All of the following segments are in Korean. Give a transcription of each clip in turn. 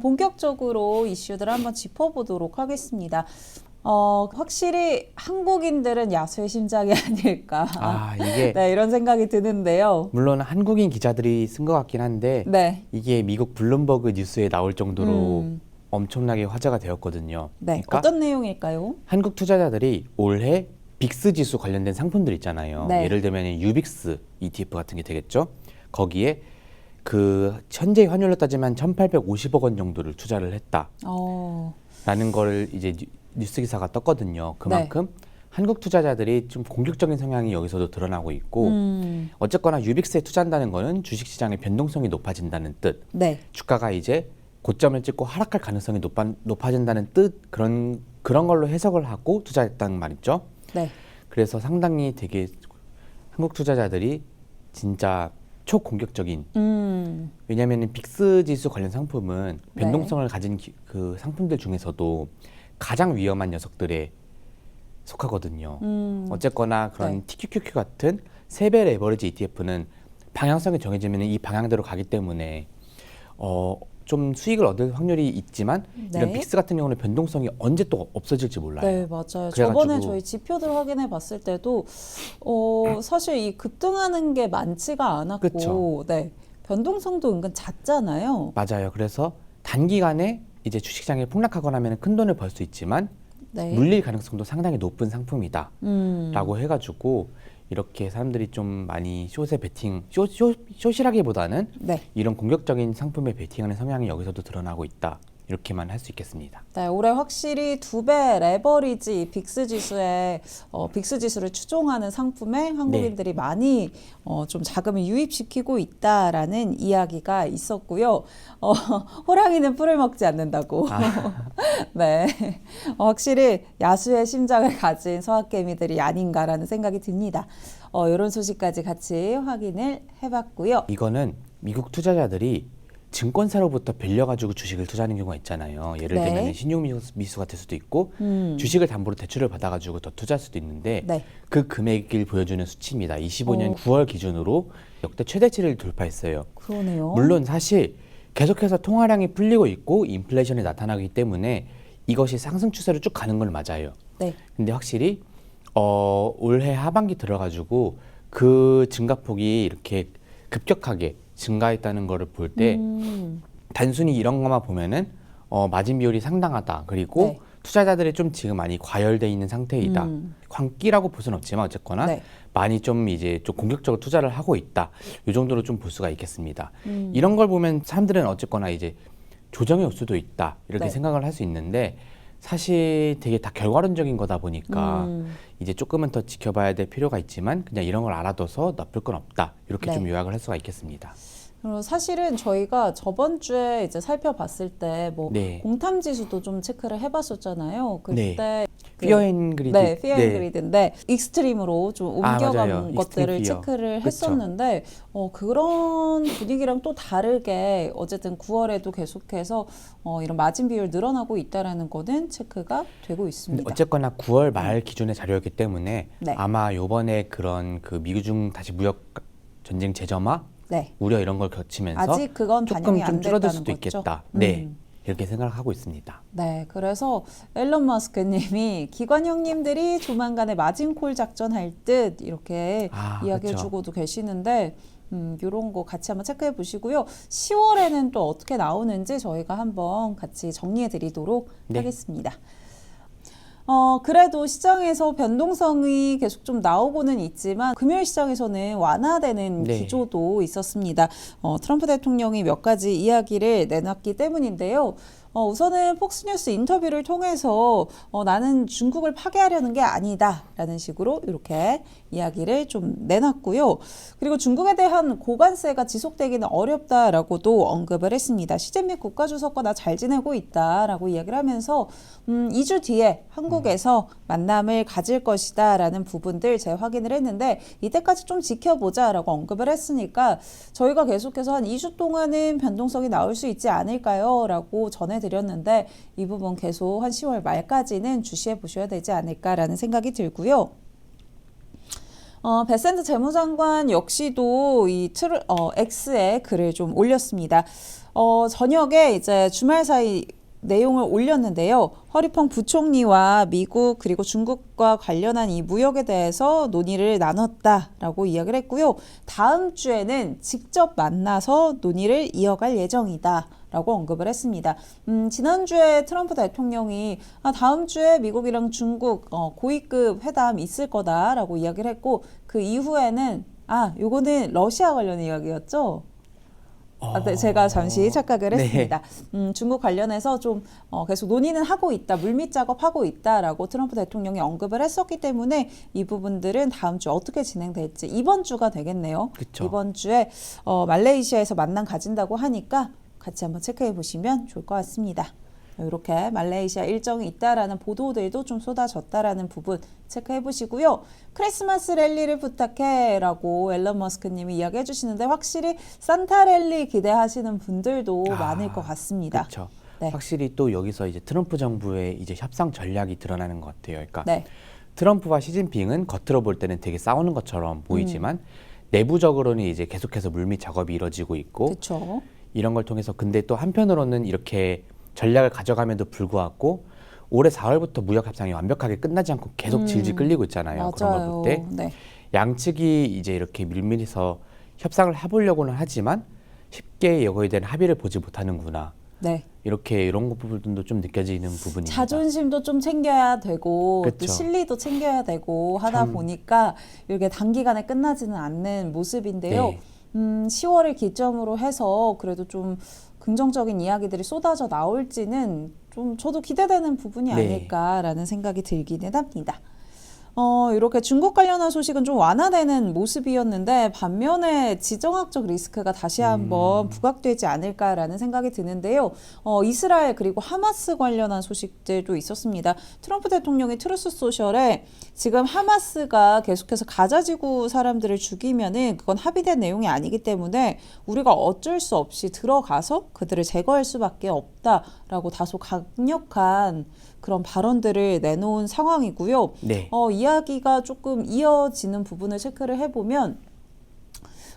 본격적으로 이슈들을 한번 짚어보도록 하겠습니다. 어, 확실히 한국인들은 야수의 심장이 아닐까. 아 이게 네, 이런 생각이 드는데요. 물론 한국인 기자들이 쓴 것 같긴 한데 네. 이게 미국 블룸버그 뉴스에 나올 정도로 음. 엄청나게 화제가 되었거든요. 네. 그러니까 어떤 내용일까요? 한국 투자자들이 올해 빅스 지수 관련된 상품들 있잖아요. 네. 예를 들면 유빅스 ETF 같은 게 되겠죠. 거기에 그 현재 환율로 따지면 1,850억 원 정도를 투자를 했다라는 어, 거를 이제 뉴- 뉴스 기사가 떴거든요. 그만큼 네. 한국 투자자들이 좀 공격적인 성향이 여기서도 드러나고 있고 음, 어쨌거나 유빅스에 투자한다는 거는 주식 시장의 변동성이 높아진다는 뜻. 네. 주가가 이제 고점을 찍고 하락할 가능성이 높아, 높아진다는 뜻 그런 그런 걸로 해석을 하고 투자했다는 말이죠. 네. 그래서 상당히 되게 한국 투자자들이 진짜 초공격적인 음, 왜냐하면 빅스 지수 관련 상품은 네. 변동성을 가진 기- 그 상품들 중에서도 가장 위험한 녀석들에 속하거든요. 음, 어쨌거나 그런 네. TQQQ 같은 세배 레버리지 ETF는 방향성이 정해지면 이 방향대로 가기 때문에 어, 좀 수익을 얻을 확률이 있지만 이런 네. 빅스 같은 경우는 변동성이 언제 또 없어질지 몰라요. 네, 맞아요. 저번에 저희 지표들 확인해 봤을 때도 어, 사실 이 급등하는 게 많지가 않았고 그쵸. 네. 변동성도 은근 잦잖아요. 맞아요. 그래서 단기간에 이제 주식시장이 폭락하거나 하면 큰 돈을 벌 수 있지만 네. 물릴 가능성도 상당히 높은 상품이다. 음. 라고 해가지고 이렇게 사람들이 좀 많이 숏에 베팅, 숏, 숏, 숏이라기보다는 네. 이런 공격적인 상품에 베팅하는 성향이 여기서도 드러나고 있다. 이렇게만 할 수 있겠습니다. 네, 올해 확실히 두 배 레버리지 빅스 지수에 어, 빅스 지수를 추종하는 상품에 한국인들이 많이 어, 좀 자금을 유입시키고 있다라는 이야기가 있었고요. 어, 호랑이는 풀을 먹지 않는다고. 네, 어, 확실히 야수의 심장을 가진 서학개미들이 아닌가라는 생각이 듭니다. 어, 이런 소식까지 같이 확인을 해봤고요. 이거는 미국 투자자들이 증권사로부터 빌려가지고 주식을 투자하는 경우가 있잖아요. 예를 네. 들면 신용 미수- 미수가 될 수도 있고 음, 주식을 담보로 대출을 받아가지고 더 투자할 수도 있는데 네. 그 금액을 보여주는 수치입니다. 25년 어. 9월 기준으로 역대 최대치를 돌파했어요. 그러네요. 물론 사실 계속해서 통화량이 풀리고 있고 인플레이션이 나타나기 때문에 이것이 상승 추세로 쭉 가는 건 맞아요. 네. 근데 확실히 어, 올해 하반기 들어가지고 그 증가폭이 이렇게 급격하게 증가했다는 거를 볼때 음, 단순히 이런 것만 보면은 어, 마진 비율이 상당하다. 그리고 네. 투자자들이 좀 지금 많이 과열돼 있는 상태이다. 음. 광기라고 볼 수는 없지만 어쨌거나 네. 많이 좀 이제 좀 공격적으로 투자를 하고 있다. 이 정도로 좀 볼 수가 있겠습니다. 음. 이런 걸 보면 사람들은 어쨌거나 이제 조정이 올 수도 있다. 이렇게 네. 생각을 할 수 있는데 사실 되게 다 결과론적인 거다 보니까 음. 이제 조금은 더 지켜봐야 될 필요가 있지만 그냥 이런 걸 알아둬서 나쁠 건 없다. 이렇게 네. 좀 요약을 할 수가 있겠습니다. 사실은 저희가 저번 주에 이제 살펴봤을 때 뭐 네. 공탐 지수도 좀 체크를 해봤었잖아요. 그때 그- 피어 앤 그리드. 네, 피어 앤 그리드인데 익스트림으로 좀 아, 옮겨간 맞아요. 것들을. 체크를. 했었는데 어, 그런 분위기랑 또 다르게 어쨌든 9월에도 계속해서 어, 이런 마진 비율 늘어나고 있다라는 거는 체크가 되고 있습니다. 어쨌거나 9월 말 기준의 자료였기 때문에 네. 아마 요번에 그런 그 미중 다시 무역 전쟁 재점화 네, 우려 이런 걸 거치면서 아직 그건 조금 반영이 안좀 줄어들 됐다는 수도 거죠. 있겠다. 네. 음. 이렇게 생각을 하고 있습니다. 네, 그래서 앨런 머스크님이 기관 형님들이 조만간에 마진콜 작전 할 듯 이렇게 아, 이야기해주고도 계시는데 음, 이런 거 같이 한번 체크해 보시고요. 10월에는 또 어떻게 나오는지 저희가 한번 같이 정리해 드리도록 네. 하겠습니다. 어, 그래도 시장에서 변동성이 계속 좀 나오고는 있지만 금요일 시장에서는 완화되는 네. 기조도 있었습니다. 어, 트럼프 대통령이 몇 가지 이야기를 내놨기 때문인데요. 어, 우선은 폭스뉴스 인터뷰를 통해서 어, 나는 중국을 파괴하려는 게 아니다라는 식으로 이렇게 이야기를 좀 내놨고요. 그리고 중국에 대한 고관세가 지속되기는 어렵다라고도 언급을 했습니다. 시진핑 국가주석과 나 잘 지내고 있다라고 이야기를 하면서 음, 2주 뒤에 한국에서 만남을 가질 것이다라는 부분들 제가 확인을 했는데 이때까지 좀 지켜보자라고 언급을 했으니까 저희가 계속해서 한 2주 동안은 변동성이 나올 수 있지 않을까요? 라고 전해 드렸는데 이 부분 계속 한 10월 말까지는 주시해 보셔야 되지 않을까라는 생각이 들고요. 어, 베센트 재무장관 역시도 이 트를, 어, X에 글을 좀 올렸습니다. 어, 저녁에 이제 주말 사이 내용을 올렸는데요. 허리펑 부총리와 미국 그리고 중국과 관련한 이 무역에 대해서 논의를 나눴다라고 이야기를 했고요. 다음 주에는 직접 만나서 논의를 이어갈 예정이다. 라고 언급을 했습니다. 음, 지난주에 트럼프 대통령이 아, 다음 주에 미국이랑 중국 어, 고위급 회담 있을 거다라고 이야기를 했고 그 이후에는 아, 요거는 러시아 관련 이야기였죠. 아, 네, 제가 잠시 착각을 네. 했습니다. 음, 중국 관련해서 좀 어, 계속 논의는 하고 있다, 물밑 작업하고 있다라고 트럼프 대통령이 언급을 했었기 때문에 이 부분들은 다음 주 어떻게 진행될지 이번 주가 되겠네요. 그쵸. 이번 주에 어, 말레이시아에서 만남 가진다고 하니까 같이 한번 체크해 보시면 좋을 것 같습니다. 이렇게 말레이시아 일정이 있다라는 보도들도 좀 쏟아졌다라는 부분 체크해 보시고요. 크리스마스 랠리를 부탁해 라고 앨런 머스크님이 이야기해 주시는데 확실히 산타 랠리 기대하시는 분들도 아, 많을 것 같습니다. 그렇죠. 네. 확실히 또 여기서 이제 트럼프 정부의 이제 협상 전략이 드러나는 것 같아요. 그러니까 네, 트럼프와 시진핑은 겉으로 볼 때는 되게 싸우는 것처럼 보이지만 음. 내부적으로는 이제 계속해서 물밑 작업이 이루어지고 있고 그렇죠. 이런 걸 통해서 근데 또 한편으로는 이렇게 전략을 가져감에도 불구하고 올해 4월부터 무역 협상이 완벽하게 끝나지 않고 계속 음, 질질 끌리고 있잖아요. 그런 걸 맞아요. 볼때 네. 양측이 이제 이렇게 밀밀해서 협상을 해보려고는 하지만 쉽게 이거에 대한 합의를 보지 못하는구나. 네. 이렇게 이런 부분도 좀 느껴지는 부분입니다. 자존심도 좀 챙겨야 되고 또 그쵸. 실리도 챙겨야 되고 하다 참. 보니까 이렇게 단기간에 끝나지는 않는 모습인데요. 네. 음, 10월을 기점으로 해서 그래도 좀 긍정적인 이야기들이 쏟아져 나올지는 좀 저도 기대되는 부분이 네. 아닐까라는 생각이 들기는 합니다. 어, 이렇게 중국 관련한 소식은 좀 완화되는 모습이었는데 반면에 지정학적 리스크가 다시 한번 부각되지 않을까라는 생각이 드는데요. 어, 이스라엘 그리고 하마스 관련한 소식들도 있었습니다. 트럼프 대통령이 트루스 소셜에 지금 하마스가 계속해서 가자 지구 사람들을 죽이면은 그건 합의된 내용이 아니기 때문에 우리가 어쩔 수 없이 들어가서 그들을 제거할 수밖에 없다라고 다소 강력한 그런 발언들을 내놓은 상황이고요. 네. 어, 이야기가 조금 이어지는 부분을 체크를 해보면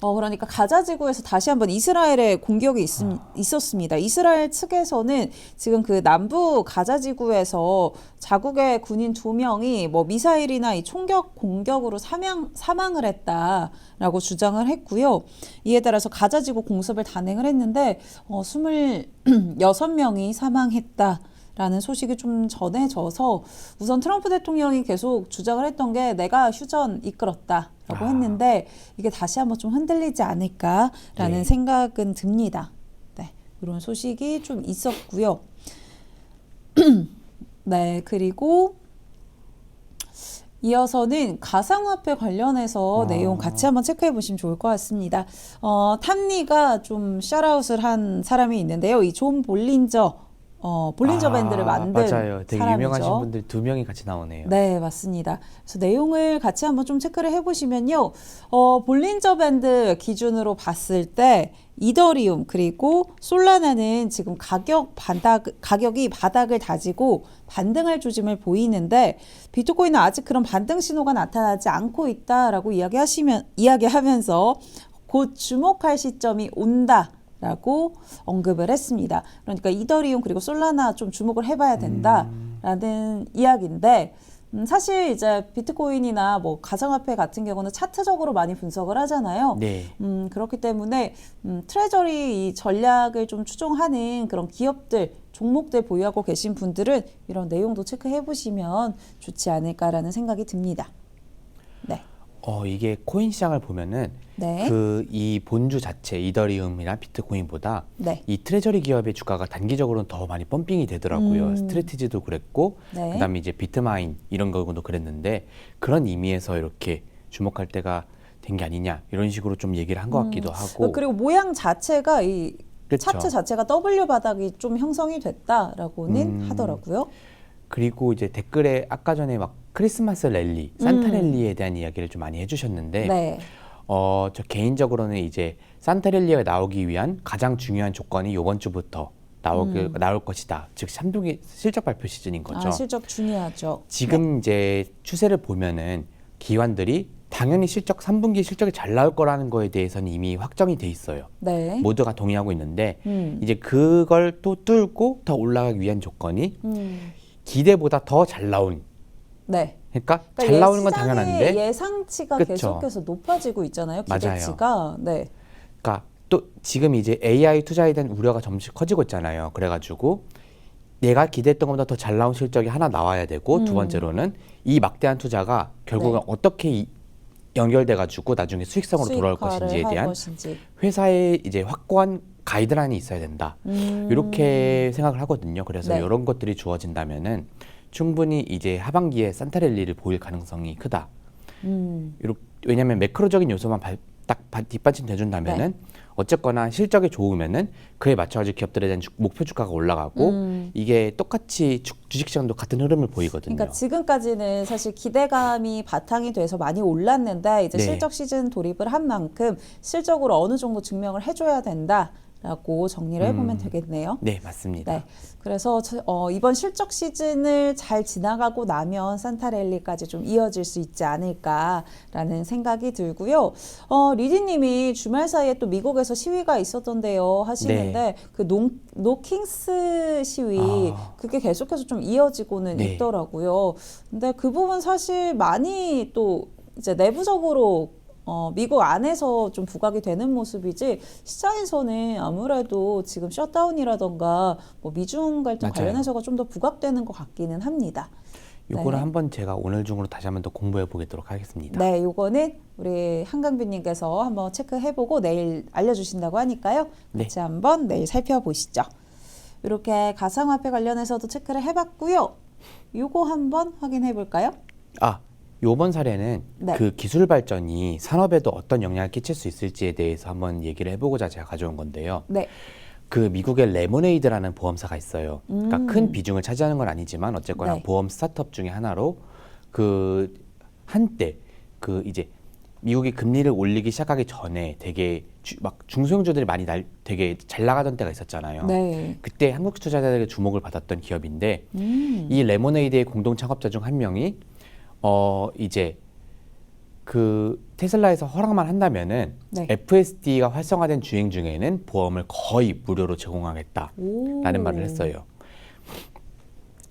어, 그러니까 가자 지구에서 다시 한번 이스라엘의 공격이 있, 있었습니다. 이스라엘 측에서는 지금 그 남부 가자 지구에서 자국의 군인 두 명이 뭐 미사일이나 이 총격 공격으로 사망, 사망을 했다라고 주장을 했고요. 이에 따라서 가자 지구 공습을 단행을 했는데 어, 26명이 사망했다. 라는 소식이 좀 전해져서 우선 트럼프 대통령이 계속 주장을 했던 게 내가 휴전 이끌었다 라고 아. 했는데 이게 다시 한번 좀 흔들리지 않을까라는 네. 생각은 듭니다. 네, 이런 소식이 좀 있었고요. 네, 그리고 이어서는 가상화폐 관련해서 아. 내용 같이 한번 체크해 보시면 좋을 것 같습니다. 어, 탐니가 좀 샤라웃을 한 사람이 있는데요. 이 존 볼린저, 어, 볼린저 아, 밴드를 만든 맞아요. 되게 사람이죠. 유명하신 분들 두 명이 같이 나오네요. 네, 맞습니다. 그래서 내용을 같이 한번 좀 체크를 해보시면요. 어, 볼린저 밴드 기준으로 봤을 때 이더리움 그리고 솔라나는 지금 가격 바닥 가격이 바닥을 다지고 반등할 조짐을 보이는데 비트코인은 아직 그런 반등 신호가 나타나지 않고 있다라고 이야기하시면 이야기하면서 곧 주목할 시점이 온다. 라고 언급을 했습니다. 그러니까 이더리움 그리고 솔라나 좀 주목을 해봐야 된다라는 이야기인데 음, 사실 이제 비트코인이나 뭐 가상화폐 같은 경우는 차트적으로 많이 분석을 하잖아요. 네. 음, 그렇기 때문에 음, 트레저리 이 전략을 좀 추종하는 그런 기업들, 종목들 보유하고 계신 분들은 이런 내용도 체크해 보시면 좋지 않을까라는 생각이 듭니다. 네. 어 이게 코인 시장을 보면은 네. 그 이 본주 자체 이더리움이나 비트코인보다 네. 이 트레저리 기업의 주가가 단기적으로는 더 많이 펌핑이 되더라고요. 음. 스트레티지도 그랬고 네. 그다음에 이제 비트마인 이런 거도 그랬는데 그런 의미에서 이렇게 주목할 때가 된 게 아니냐 이런 식으로 좀 얘기를 한 것 같기도 하고 어, 그리고 모양 자체가 이 그쵸. 차트 자체가 W 바닥이 좀 형성이 됐다라고는 음. 하더라고요. 그리고 이제 댓글에 아까 전에 막 크리스마스 랠리, 산타 랠리에 대한 이야기를 좀 많이 해주셨는데 음. 네. 어, 저 개인적으로는 이제 산타렐리가 나오기 위한 가장 중요한 조건이 이번 주부터 나오게, 나올 것이다. 즉 삼두기 실적 발표 시즌인 거죠. 음. 아, 실적 중요하죠. 지금 이제 추세를 보면은 기관들이 당연히 실적 3분기 실적이 잘 나올 거라는 거에 대해서는 이미 확정이 돼 있어요. 네. 모두가 동의하고 있는데 음. 이제 그걸 또 뚫고 더 올라가기 위한 조건이 음. 기대보다 더 잘 나온 네. 그러니까 그러니까 잘 예- 나오는 건 시장의 당연한데 예상치가 그쵸. 계속해서 높아지고 있잖아요. 기대치가. 네. 그러니까 또 지금 이제 AI 투자에 대한 우려가 점씩 커지고 있잖아요. 그래가지고 내가 기대했던 것보다 더 잘 나온 실적이 하나 나와야 되고 두 음. 번째로는 이 막대한 투자가 결국은 네. 어떻게 이- 연결돼가지고 나중에 수익성으로 돌아올 수익화를 것인지에 할 대한 것인지. 회사의 이제 확고한 가이드라인이 있어야 된다. 음. 이렇게 생각을 하거든요. 그래서 네. 이런 것들이 주어진다면은 충분히 이제 하반기에 산타랠리를 보일 가능성이 크다. 음. 이렇게 왜냐하면 매크로적인 요소만 발- 딱 바- 뒷받침 돼준다면은 네. 어쨌거나 실적이 좋으면은 그에 맞춰가지고 기업들에 대한 주- 목표 주가가 올라가고 음. 이게 똑같이 주, 주식시장도 같은 흐름을 보이거든요. 그러니까 지금까지는 사실 기대감이 바탕이 돼서 많이 올랐는데 이제 네. 실적 시즌 돌입을 한 만큼 실적으로 어느 정도 증명을 해줘야 된다 라고 정리를 해보면 음. 되겠네요. 네 맞습니다. 네. 그래서 저- 어, 이번 실적 시즌을 잘 지나가고 나면 산타랠리까지 좀 이어질 수 있지 않을까라는 생각이 들고요. 어, 리디님이 주말 사이에 또 미국에서 시위가 있었던데요 하시는데 네. 그 노, 노킹스 시위 아. 그게 계속해서 좀 이어지고는 네. 있더라고요. 근데 그 부분 사실 많이 또 이제 내부적으로 어, 미국 안에서 좀 부각이 되는 모습이지 시장에서는 아무래도 지금 셧다운이라던가 뭐 미중 갈등 맞아요. 관련해서가 좀 더 부각되는 것 같기는 합니다. 요거는 네. 한번 제가 오늘 중으로 다시 한번 더 공부해 보도록 하겠습니다. 네, 요거는 우리 한강뷰님께서 한번 체크해보고 내일 알려주신다고 하니까요. 네. 같이 한번 내일 살펴보시죠. 이렇게 가상화폐 관련해서도 체크를 해봤고요. 요거 한번 확인해 볼까요? 아 요번 사례는 네. 그 기술 발전이 산업에도 어떤 영향을 끼칠 수 있을지에 대해서 한번 얘기를 해보고자 제가 가져온 건데요. 네. 그 미국의 레모네이드라는 보험사가 있어요. 그러니까 음. 큰 비중을 차지하는 건 아니지만 어쨌거나 네. 보험 스타트업 중에 하나로 그 한때 그 이제 미국이 금리를 올리기 시작하기 전에 되게 주, 막 중소형주들이 많이 날 되게 잘 나가던 때가 있었잖아요. 네. 그때 한국 투자자들의 주목을 받았던 기업인데 음. 이 레모네이드의 공동 창업자 중 한 명이 어 이제 그 테슬라에서 허락만 한다면은 네. FSD가 활성화된 주행 중에는 보험을 거의 무료로 제공하겠다라는 오. 말을 했어요.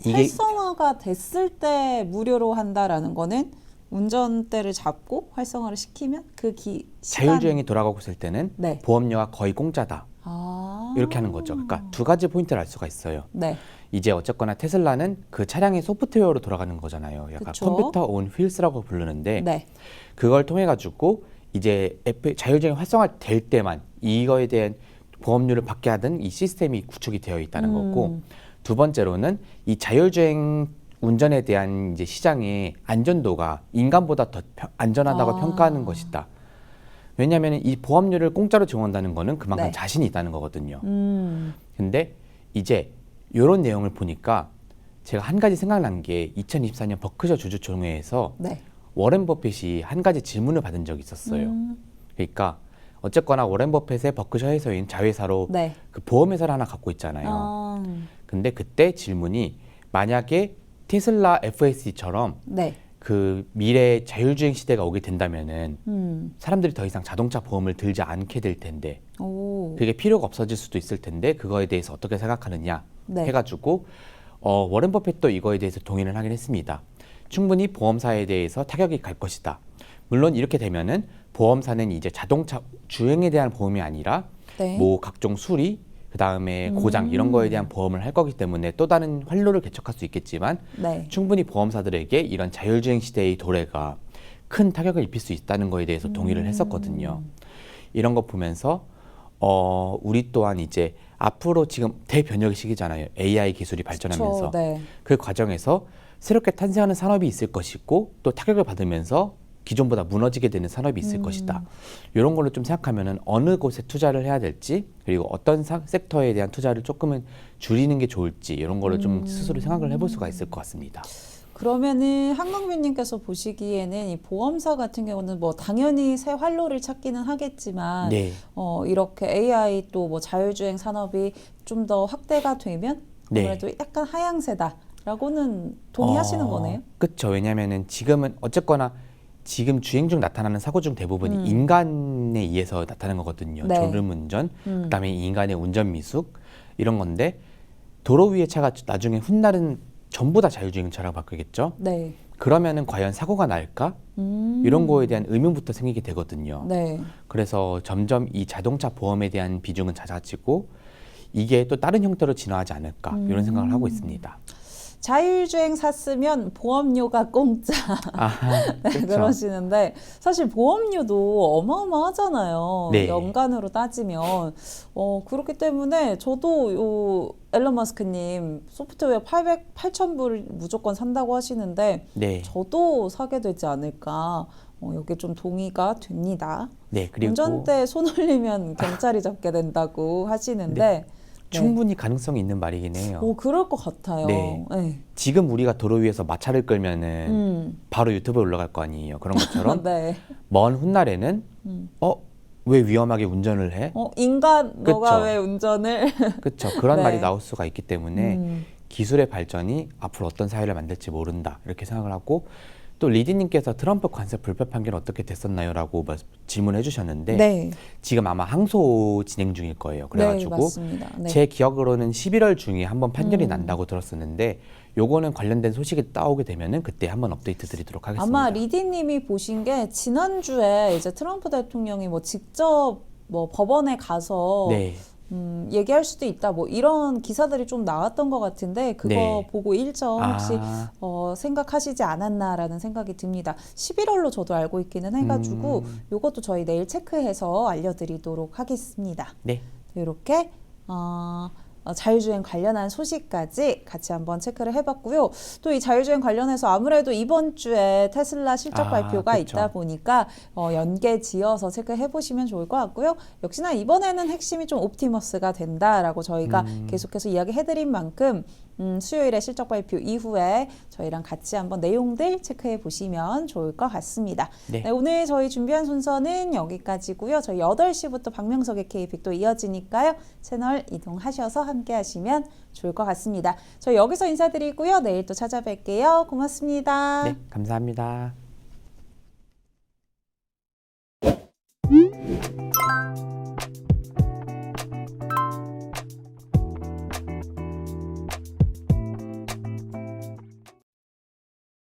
이게 활성화가 됐을 때 무료로 한다라는 거는 운전대를 잡고 활성화를 시키면 그 기, 시간... 자율주행이 돌아가고 있을 때는 네. 보험료가 거의 공짜다. 아. 이렇게 하는 거죠. 그러니까 두 가지 포인트를 알 수가 있어요. 네. 이제 어쨌거나 테슬라는 그 차량의 소프트웨어로 돌아가는 거잖아요. 약간 그쵸. 컴퓨터 온 휠스라고 부르는데 네. 그걸 통해 가지고 이제 F, 자율주행 활성화 될 때만 이거에 대한 보험료를 받게 하던 이 시스템이 구축이 되어 있다는 음. 거고 두 번째로는 이 자율주행 운전에 대한 이제 시장의 안전도가 인간보다 더 평- 안전하다고 아. 평가하는 것이다. 왜냐하면 이 보험료를 공짜로 제공한다는 거는 그만큼 네. 자신이 있다는 거거든요. 음. 근데 이제 이런 내용을 보니까 제가 한 가지 생각난 게 2024년 버크셔 주주총회에서 네. 워렌 버핏이 한 가지 질문을 받은 적이 있었어요. 음. 그러니까 어쨌거나 워렌 버핏의 버크셔 회사인 자회사로 네. 그 보험회사를 하나 갖고 있잖아요. 아. 근데 그때 질문이 만약에 테슬라 FSD처럼 네. 그 미래 자율주행 시대가 오게 된다면은 음. 사람들이 더 이상 자동차 보험을 들지 않게 될 텐데 오. 그게 필요가 없어질 수도 있을 텐데 그거에 대해서 어떻게 생각하느냐 네. 해가지고 어, 워렌 버핏도 이거에 대해서 동의를 하긴 했습니다. 충분히 보험사에 대해서 타격이 갈 것이다. 물론 이렇게 되면은 보험사는 이제 자동차 주행에 대한 보험이 아니라 네. 뭐 각종 수리 그 다음에 음. 고장 이런 거에 대한 보험을 할 거기 때문에 또 다른 활로를 개척할 수 있겠지만 네. 충분히 보험사들에게 이런 자율주행 시대의 도래가 큰 타격을 입힐 수 있다는 거에 대해서 음. 동의를 했었거든요. 이런 거 보면서 어 우리 또한 이제 앞으로 지금 대변혁의 시기잖아요. AI 기술이 발전하면서 그쵸, 네. 그 과정에서 새롭게 탄생하는 산업이 있을 것이고 또 타격을 받으면서 기존보다 무너지게 되는 산업이 있을 음. 것이다. 이런 걸로 좀 생각하면은 어느 곳에 투자를 해야 될지 그리고 어떤 사- 섹터에 대한 투자를 조금은 줄이는 게 좋을지 이런 거를 음. 좀 스스로 생각을 해볼 수가 있을 것 같습니다. 그러면은 한국민님께서 보시기에는 이 보험사 같은 경우는 뭐 당연히 새 활로를 찾기는 하겠지만 네. 어, 이렇게 AI 또 뭐 자율주행 산업이 좀 더 확대가 되면 네. 아무래도 약간 하향세다라고는 동의하시는 어, 거네요. 그렇죠. 왜냐하면은 지금은 어쨌거나 지금 주행 중 나타나는 사고 중 대부분이 음. 인간에 의해서 나타나는 거거든요. 네. 졸음운전, 음. 그다음에 인간의 운전 미숙 이런 건데 도로 위의 차가 나중에 훗날은 전부 다 자율주행차라고 바뀌겠죠. 네. 그러면은 과연 사고가 날까? 음. 이런 거에 대한 의문부터 생기게 되거든요. 네. 그래서 점점 이 자동차 보험에 대한 비중은 작아지고 이게 또 다른 형태로 진화하지 않을까 이런 생각을 하고 있습니다. 자율주행 샀으면 보험료가 공짜 아, 네, 그렇죠. 그러시는데 사실 보험료도 어마어마하잖아요. 네. 연간으로 따지면 어 그렇기 때문에 저도 요 앨런 머스크님 소프트웨어 800 8,000불 무조건 산다고 하시는데 네, 저도 사게 되지 않을까. 어, 여기 좀 동의가 됩니다. 네 그리고 운전대 손 올리면 경찰이 잡게 된다고 하시는데 네. 충분히 가능성이 있는 말이긴 해요. 오 그럴 것 같아요. 네. 네. 지금 우리가 도로 위에서 마차를 끌면은 음. 바로 유튜브에 올라갈 거 아니에요. 그런 것처럼 네. 먼 훗날에는 음. 어 왜 위험하게 운전을 해? 어 인간 너가 그쵸. 왜 운전을 그렇죠. 그런 네. 말이 나올 수가 있기 때문에 음. 기술의 발전이 앞으로 어떤 사회를 만들지 모른다 이렇게 생각을 하고 또 리디님께서 트럼프 관세 불법 판결 어떻게 됐었나요라고 말- 질문해 주셨는데 네. 지금 아마 항소 진행 중일 거예요. 네, 그래가지고 맞습니다. 네. 제 기억으로는 11월 중에 한번 판결이 음. 난다고 들었었는데 요거는 관련된 소식이 따오게 되면은 그때 한번 업데이트 드리도록 하겠습니다. 아마 리디님이 보신 게 지난주에 이제 트럼프 대통령이 뭐 직접 뭐 법원에 가서 네. 음, 얘기할 수도 있다 뭐 이런 기사들이 좀 나왔던 것 같은데 그거 네. 보고 일점 혹시 아, 어, 생각하시지 않았나라는 생각이 듭니다. 11월로 저도 알고 있기는 해가지고 음. 요것도 저희 내일 체크해서 알려드리도록 하겠습니다. 네. 이렇게 어, 어, 자율주행 관련한 소식까지 같이 한번 체크를 해봤고요. 또 이 자율주행 관련해서 아무래도 이번 주에 테슬라 실적 아, 발표가 그쵸. 있다 보니까 어, 연계 지어서 체크해 보시면 좋을 것 같고요. 역시나 이번에는 핵심이 좀 옵티머스가 된다라고 저희가 음. 계속해서 이야기해드린 만큼 음, 수요일에 실적 발표 이후에 저희랑 같이 한번 내용들 체크해 보시면 좋을 것 같습니다. 네. 네, 오늘 저희 준비한 순서는 여기까지고요. 저희 8시부터 박명석의 KBIC 또 이어지니까요. 채널 이동하셔서 함께 하시면 좋을 것 같습니다. 저희 여기서 인사드리고요. 내일 또 찾아뵐게요. 고맙습니다. 네, 감사합니다.